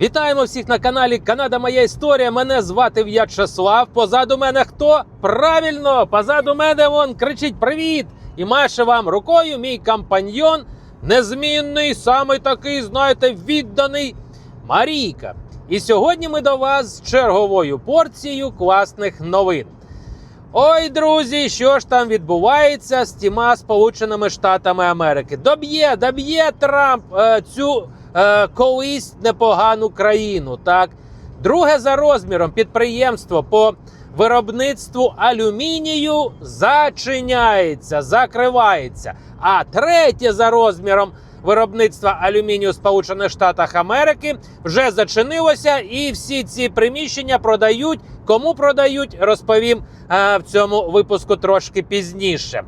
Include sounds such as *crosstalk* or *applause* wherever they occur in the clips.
Вітаємо всіх на каналі Канада Моя Історія. Мене звати В'ячеслав. Позаду мене хто? Правильно, позаду мене вон кричить Привіт! І маше вам рукою мій компаньйон, незмінний, самий такий, знаєте, відданий Марійка. І сьогодні ми до вас з черговою порцією класних новин. Ой, друзі, що ж там відбувається з тіма Сполученими Штатами Америки? Доб'є, доб'є Трамп е, цю е, колись непогану країну. Так, друге за розміром підприємство по виробництву алюмінію зачиняється, закривається. А третє за розміром виробництва алюмінію Сполучених Штатах Америки вже зачинилося, і всі ці приміщення продають. Кому продають, розповім е, в цьому випуску трошки пізніше.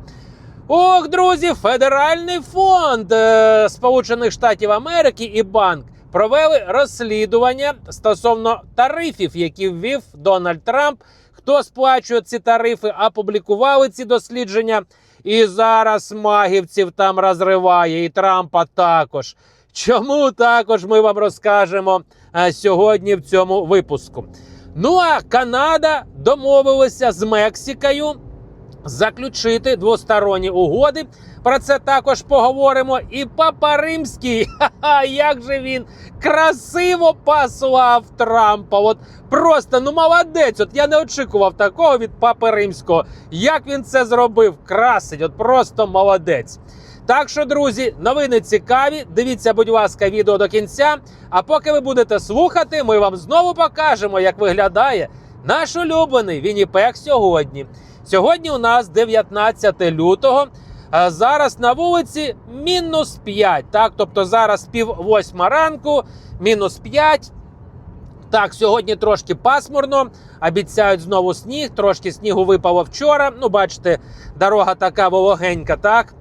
Ох, друзі, Федеральний фонд е, Сполучених Штатів Америки і банк провели розслідування стосовно тарифів, які ввів Дональд Трамп. Хто сплачує ці тарифи, опублікували ці дослідження. І зараз магівців там розриває, і Трампа також. Чому також ми вам розкажемо е, сьогодні в цьому випуску. Ну а Канада домовилася з Мексикою заключити двосторонні угоди. Про це також поговоримо. І Папа Римський, *laughs* ха-ха, як же він красиво послав Трампа. От просто ну молодець. От я не очікував такого від Папи Римського. Як він це зробив? Красить, от просто молодець. Так що, друзі, новини цікаві. Дивіться, будь ласка, відео до кінця. А поки ви будете слухати, ми вам знову покажемо, як виглядає наш улюблений Вінніпех сьогодні. Сьогодні у нас 19 лютого. Зараз на вулиці мінус 5. Так, тобто зараз пів восьма ранку, мінус 5. Так, сьогодні трошки пасмурно. Обіцяють знову сніг. Трошки снігу випало вчора. Ну, бачите, дорога така вологенька, так.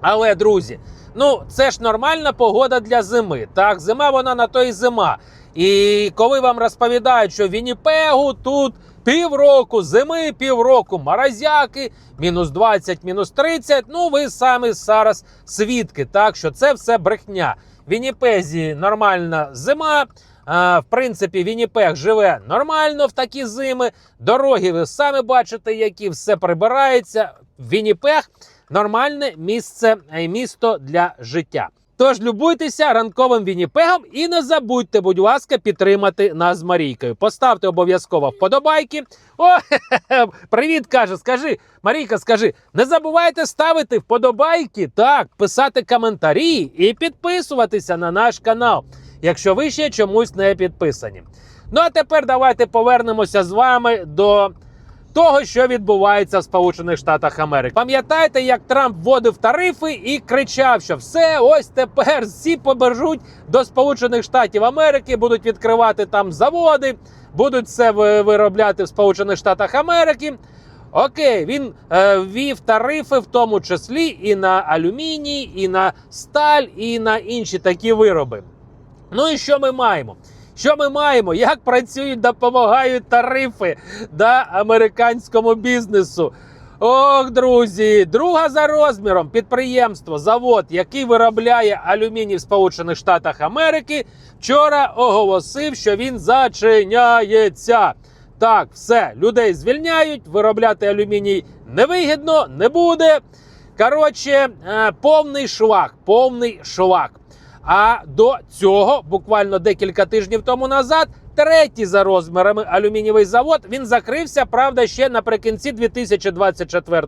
Але, друзі, ну це ж нормальна погода для зими. Так, зима вона на то і зима. І коли вам розповідають, що в Вінніпегу тут півроку, зими півроку, морозяки, мінус 20, мінус 30, ну ви самі зараз свідки, так що це все брехня. В Вінніпезі нормальна зима. В принципі, Вінніпег живе нормально в такі зими. Дороги ви самі бачите, які все прибирається. Вінніпег нормальне місце, е, місто для життя. Тож любуйтеся ранковим Вінніпегом і не забудьте, будь ласка, підтримати нас з Марійкою. Поставте обов'язково вподобайки. О, *laughs* привіт, каже. Скажи, Марійка, скажи, не забувайте ставити вподобайки, так, писати коментарі і підписуватися на наш канал, якщо ви ще чомусь не підписані. Ну а тепер давайте повернемося з вами до того, що відбувається в Сполучених Штатах Америки. Пам'ятаєте, як Трамп вводив тарифи і кричав, що все, ось тепер всі побежуть до Сполучених Штатів Америки, будуть відкривати там заводи, будуть все виробляти в Сполучених Штатах Америки. Окей, він е, ввів тарифи, в тому числі і на алюміній, і на сталь, і на інші такі вироби. Ну і що ми маємо? Що ми маємо? Як працюють, допомагають тарифи да, американському бізнесу? Ох, друзі, друга за розміром підприємство, завод, який виробляє алюміній в Сполучених Штатах Америки, вчора оголосив, що він зачиняється. Так, все, людей звільняють, виробляти алюміній невигідно, не буде. Коротше, е, повний шлак, повний шлак. А до цього, буквально декілька тижнів тому назад, третій за розмірами алюмінієвий завод він закрився, правда, ще наприкінці 2024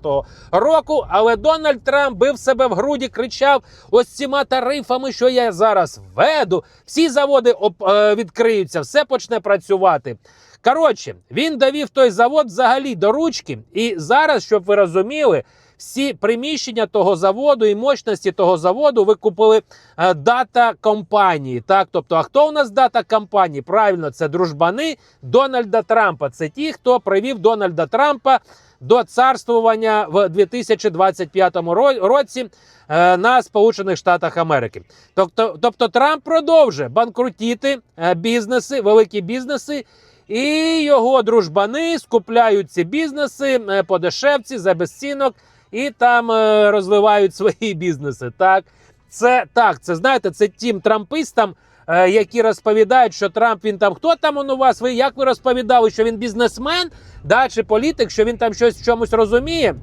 року. Але Дональд Трамп бив себе в груді, кричав: ось цими тарифами, що я зараз введу, всі заводи оп- е, відкриються, все почне працювати. Коротше, він довів той завод взагалі до ручки, і зараз, щоб ви розуміли. Всі приміщення того заводу і мощності того заводу викупили е, дата компанії. Так, тобто, а хто у нас дата компанії? Правильно, це дружбани Дональда Трампа. Це ті, хто привів Дональда Трампа до царствування в 2025 році е, на Сполучених Штатах Америки. Тобто, тобто Трамп продовжує банкрутіти е, бізнеси, великі бізнеси. І його дружбани скупляють ці бізнеси по дешевці за безцінок і там е, розвивають *laughs* свої бізнеси. Так, це так, це знаєте, це тим трампистам е, які розповідають, що Трамп він там хто там он у вас? Ви як ви розповідали, що він бізнесмен, да, чи політик, що він там щось в чомусь розуміє?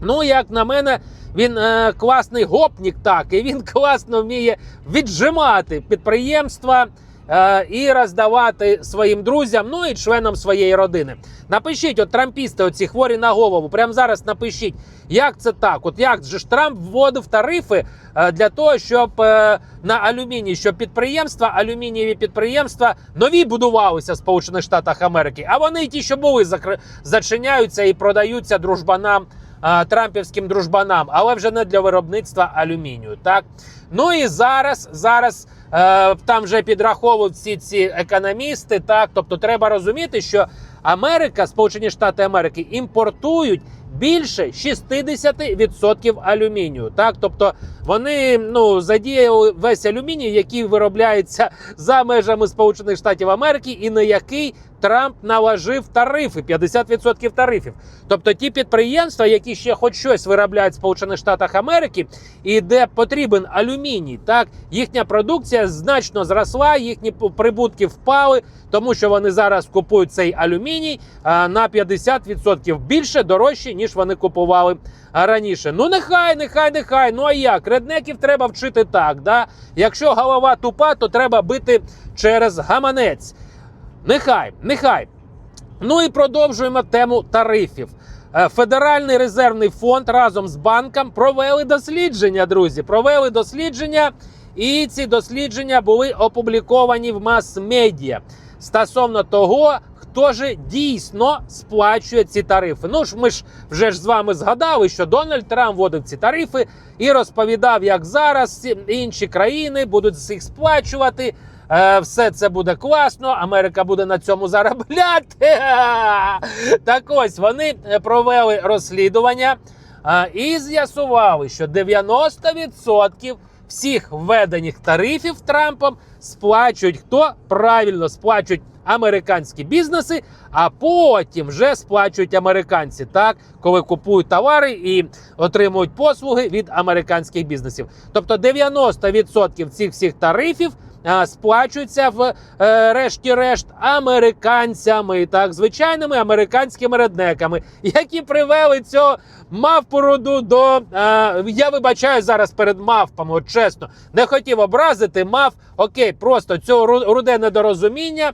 Ну, як на мене, він е, класний гопнік, так, і він *laughs* класно вміє віджимати підприємства е, і роздавати своїм друзям, ну і членам своєї родини. Напишіть, от трампісти, оці хворі на голову, прямо зараз напишіть, як це так? От як же ж Трамп вводив тарифи е, для того, щоб е, на алюміній, щоб підприємства, алюмінієві підприємства нові будувалися в Сполучених Штатах Америки, а вони ті, що були, зачиняються і продаються дружбанам. Трампівським дружбанам, але вже не для виробництва алюмінію. Так ну і зараз, зараз там вже підраховують всі ці економісти. Так, тобто треба розуміти, що Америка, Сполучені Штати Америки, імпортують більше 60% алюмінію. Так, тобто вони ну задіяли весь алюміній, який виробляється за межами Сполучених Штатів Америки, і на який Трамп наложив тарифи 50% тарифів. Тобто ті підприємства, які ще хоч щось виробляють в Сполучених Штатах Америки, і де потрібен алюміній, так їхня продукція значно зросла, їхні прибутки впали, тому що вони зараз купують цей алюміній на 50% більше дорожче, ніж вони купували раніше. Ну нехай, нехай, нехай. Ну а як? Реднеків треба вчити так. Да? Якщо голова тупа, то треба бити через гаманець. Нехай, нехай. Ну і продовжуємо тему тарифів. Е, Федеральний резервний фонд разом з банком провели дослідження, друзі. Провели дослідження, і ці дослідження були опубліковані в мас-медіа стосовно того, хто же дійсно сплачує ці тарифи. Ну ж ми ж вже ж з вами згадали, що Дональд Трамп вводив ці тарифи і розповідав, як зараз інші країни будуть їх сплачувати. Е, Все це буде класно, Америка буде на цьому заробляти. *laughs* Так ось вони е, провели розслідування е, і з'ясували, що 90% всіх введених тарифів Трампом сплачують хто правильно сплачують американські бізнеси, а потім вже сплачують американці, так коли купують товари і отримують послуги від американських бізнесів. Тобто 90% цих всіх тарифів сплачуються в е, решті-решт американцями, так звичайними американськими реднеками, які привели цього мавпороду до. Е, я вибачаю зараз перед мавпами, от чесно, не хотів образити мав. Окей, просто цього руде недорозуміння.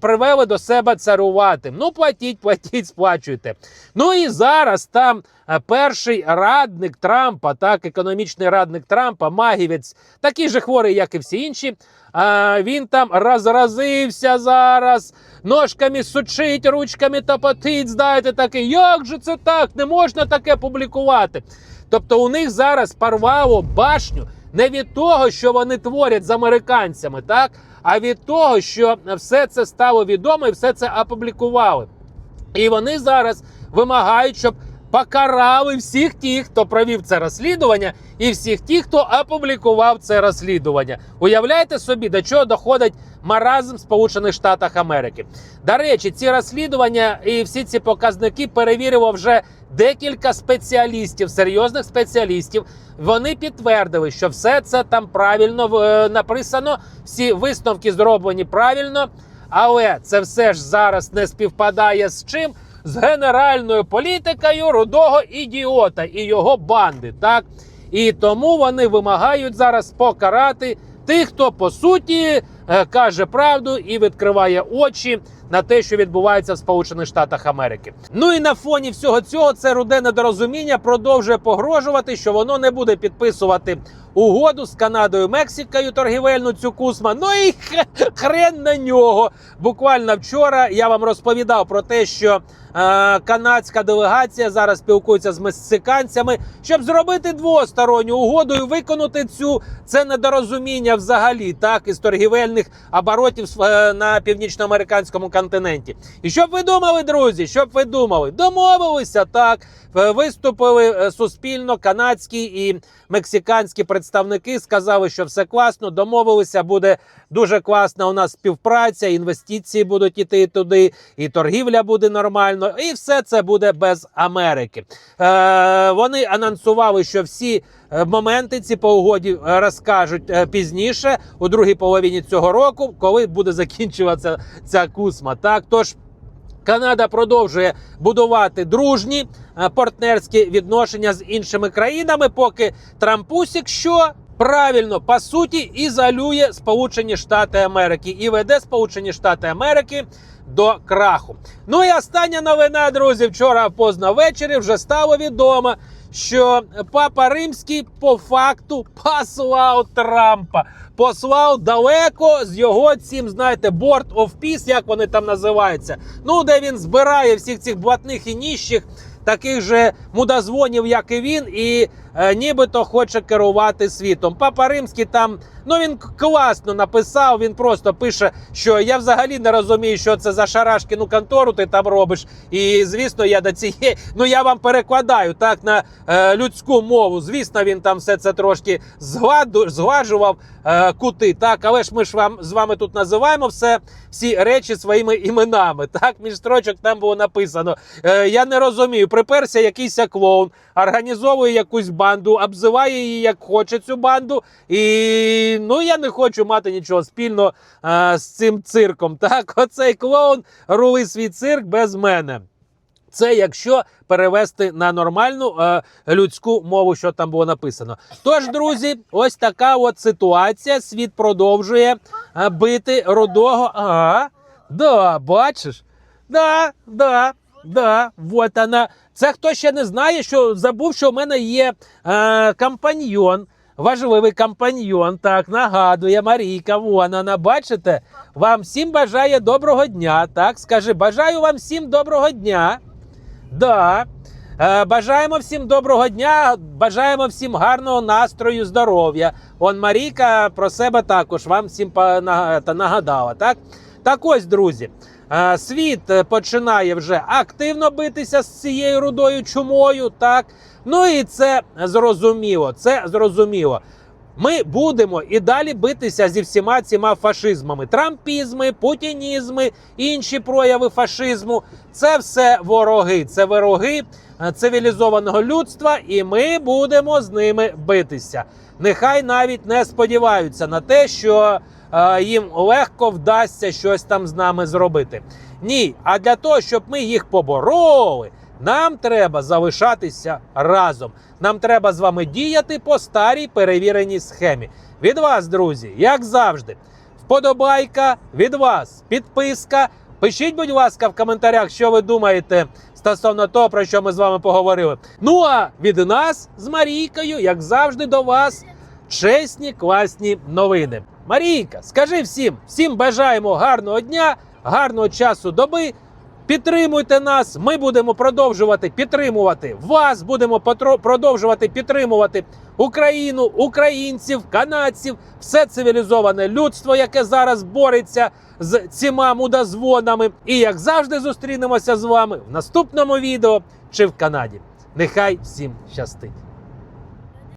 Привели до себе царувати. Ну, платіть, платіть, сплачуйте. Ну і зараз там перший радник Трампа, так, економічний радник Трампа, магівець, такий же хворий, як і всі інші. А, він там розразився зараз, ножками сучить, ручками топотить, знаєте, такий, як же це так? Не можна таке публікувати. Тобто у них зараз порвало башню не від того, що вони творять з американцями, так, а від того, що все це стало відомо і все це опублікували. І вони зараз вимагають, щоб покарали всіх тих, хто провів це розслідування, і всіх тих, хто опублікував це розслідування. Уявляєте собі, до чого доходить маразм в Сполучених Штатах Америки. До речі, ці розслідування і всі ці показники перевірило вже декілька спеціалістів, серйозних спеціалістів. Вони підтвердили, що все це там правильно е, написано, всі висновки зроблені правильно. Але це все ж зараз не співпадає з чим? З генеральною політикою рудого ідіота і його банди. Так і тому вони вимагають зараз покарати тих, хто по суті каже правду і відкриває очі на те, що відбувається в Сполучених Штатах Америки. Ну і на фоні всього цього це руде недорозуміння продовжує погрожувати, що воно не буде підписувати угоду з Канадою, Мексикою торгівельну цю кусма. Ну і хрен на нього. Буквально вчора я вам розповідав про те, що е, канадська делегація зараз спілкується з мексиканцями, щоб зробити двосторонню угоду і виконати цю це недорозуміння взагалі, так із торгівельних оборотів е, на північноамериканському континенті. І щоб ви думали, друзі, щоб ви думали, домовилися так. е, Виступили е, суспільно канадські і мексиканські представники. Сказали, що все класно, домовилися. Буде дуже класна у нас співпраця. Інвестиції будуть іти туди, і торгівля буде нормально, і все це буде без Америки. Е, вони анонсували, що всі моменти ці по угоді е, розкажуть е, пізніше, у другій половині цього року, коли буде закінчуватися ця кусма. Так, тож. Канада продовжує будувати дружні е, партнерські відношення з іншими країнами, поки Трампусік що правильно по суті ізолює Сполучені Штати Америки і веде Сполучені Штати Америки до краху. Ну і остання новина, друзі. Вчора поздно ввечері вже стало відомо, що папа римський по факту послав Трампа. Послав далеко з його цим, знаєте, Board of Peace, як вони там називаються. Ну, де він збирає всіх цих блатних і ніщих, таких же мудозвонів, як і він, і нібито хоче керувати світом. Папа Римський там, ну він класно написав. Він просто пише, що я взагалі не розумію, що це за шарашкіну контору ти там робиш. І звісно, я до цієї, *laughs* ну я вам перекладаю так на е, людську мову. Звісно, він там все це трошки згладу, згладжував е, кути. Так, але ж ми ж вам з вами тут називаємо все всі речі своїми іменами. Так, між строчок там було написано. Е, я не розумію, приперся якийсь клоун, організовує якусь банду, обзиває її як хоче цю банду. І ну я не хочу мати нічого спільного е, з цим цирком. *laughs* Так, оцей клоун рули свій цирк без мене. Це якщо перевести на нормальну е, людську мову, що там було написано. Тож, друзі, ось така от ситуація. Світ продовжує е, бити рудого. Ага, да, бачиш? Да, да, да, вот вона. Це хто ще не знає, що забув, що в мене є е, компаньйон. Важливий компаньйон, так нагадує Марійка. Вон вона, бачите? Вам всім бажає доброго дня. Так, скажи, бажаю вам всім доброго дня. Да. Е, бажаємо всім доброго дня, бажаємо всім гарного настрою, здоров'я. Он Марійка про себе також вам всім нагадала. Так, так ось, друзі. Е, Світ е, починає вже активно битися з цією рудою чумою. Так, ну і це зрозуміло. Це зрозуміло. Ми будемо і далі битися зі всіма цими фашизмами: трампізми, путінізми, інші прояви фашизму. Це все вороги, це вороги е, цивілізованого людства, і ми будемо з ними битися. Нехай навіть не сподіваються на те, що їм легко вдасться щось там з нами зробити. Ні, а для того, щоб ми їх побороли. Нам треба залишатися разом. Нам треба з вами діяти по старій перевіреній схемі. Від вас, друзі, як завжди, вподобайка від вас, підписка. Пишіть, будь ласка, в коментарях, що ви думаєте стосовно того, про що ми з вами поговорили. Ну а від нас з Марійкою, як завжди, до вас чесні, класні новини. Марійка, скажи всім, всім бажаємо гарного дня, гарного часу доби. Підтримуйте нас. Ми будемо продовжувати підтримувати вас. Будемо продовжувати підтримувати Україну, українців, канадців, все цивілізоване людство, яке зараз бореться з цими мудозвонами. І як завжди, зустрінемося з вами в наступному відео чи в Канаді. Нехай всім щастить!